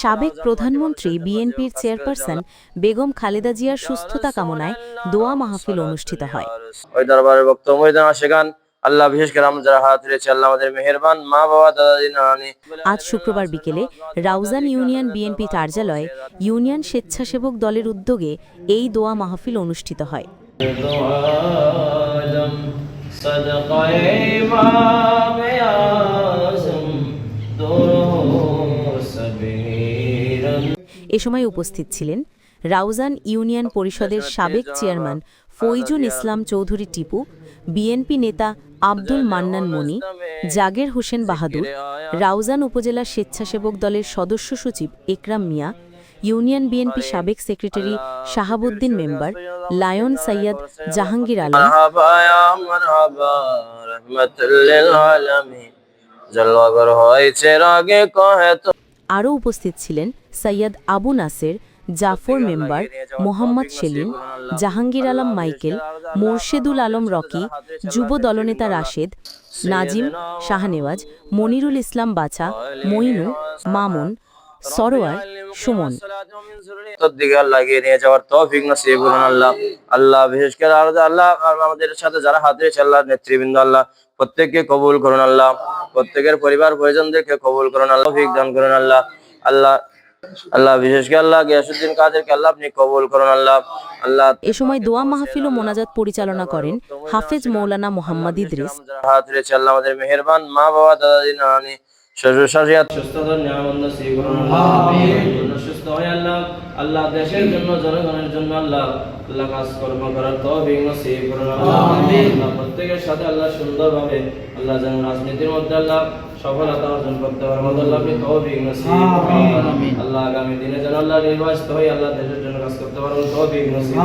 সাবেক প্রধানমন্ত্রী বিএনপির চেয়ারপারসন বেগম খালেদা জিয়ার সুস্থতা কামনায় দোয়া মাহফিল অনুষ্ঠিত হয়। ওই দরবারের বক্তব্য ময়দান আশেগান আল্লাহ বিশেষ করে আমরা যারা হাত রয়েছে আল্লাহ আমাদের মেহেরবান মা বাবা দাদা নানি। আজ শুক্রবার বিকেলে রাউজান ইউনিয়ন বিএনপি কার্যালয়ে ইউনিয়ন স্বেচ্ছাসেবক দলের উদ্যোগে এই দোয়া মাহফিল অনুষ্ঠিত হয়। এ সময় উপস্থিত ছিলেন রাউজান ইউনিয়ন পরিষদের সাবেক চেয়ারম্যান ফৈজুল ইসলাম চৌধুরী টিপু বিএনপি নেতা আব্দুল মান্নান মনি জাগের হোসেন বাহাদুর রাউজান উপজেলা স্বেচ্ছাসেবক দলের সদস্য সচিব একরাম মিয়া ইউনিয়ন বিএনপি সাবেক secretary Shahabuddin member lion Syed Jahangir Alam. আরও উপস্থিত ছিলেন Syed Abu Naser Jafar member Mohammad Selim Jahangir Alam Michael Morshedul Alam Rocky যুব দলনেতা রাশেদ নাজিম শাহনেওয়াজ মনিরুল ইসলাম বাছা মইনু মামুন সরোয়ার সুমন। আল্লাহ নিয়ে যাওয়ার তৌফিক নসিব করুন আল্লাহ। আল্লাহ বিশেষ করে আল্লাহ আমাদের সাথে যারা হাত রয়েছে আল্লাহ নেতৃবৃন্দ আল্লাহ প্রত্যেককে কবুল করুন আল্লাহ। প্রত্যেকের পরিবার পরিজনদেরকে কবুল করুন আল্লাহ দান করুন আল্লাহ। আল্লাহ আল্লাহ বিশেষ করে আল্লাহ গিয়াসুদ্দিন কাদেরকে আল্লাহ আপনি কবুল করুন আল্লাহ আল্লাহ এ সময় দোয়া মাহফিল ও মোনাজাত পরিচালনা করেন হাফেজ মৌলানা মোহাম্মদ ইদ্রিস। হাত রয়েছে আল্লাহ আমাদের মেহেরবান মা বাবা দাদা দিদি নানি শ্বশুর শাশুড়ি। সুস্থতা নিয়ামত নসিব করুন আমিন। সুস্থ হয় আল্লাহ আল্লাহ দেশের জন্য জনগণের জন্য আল্লাহ আল্লাহ কাজ কর্ম করার তৌফিক নসিব করুন আমিন। আল্লাহ প্রত্যেকের সাথে আল্লাহ সুন্দরভাবে আল্লাহ যেন রাজনীতির মধ্যে আল্লাহ সফলতা অর্জন করতে পারব আল্লাহ আপনি তৌফিক নসিব। আল্লাহ আগামী দিনে যেন আল্লাহ নির্বাচিত হয়ে আল্লাহ দেশের জন্য কাজ করতে পারব তৌফিক নসিব।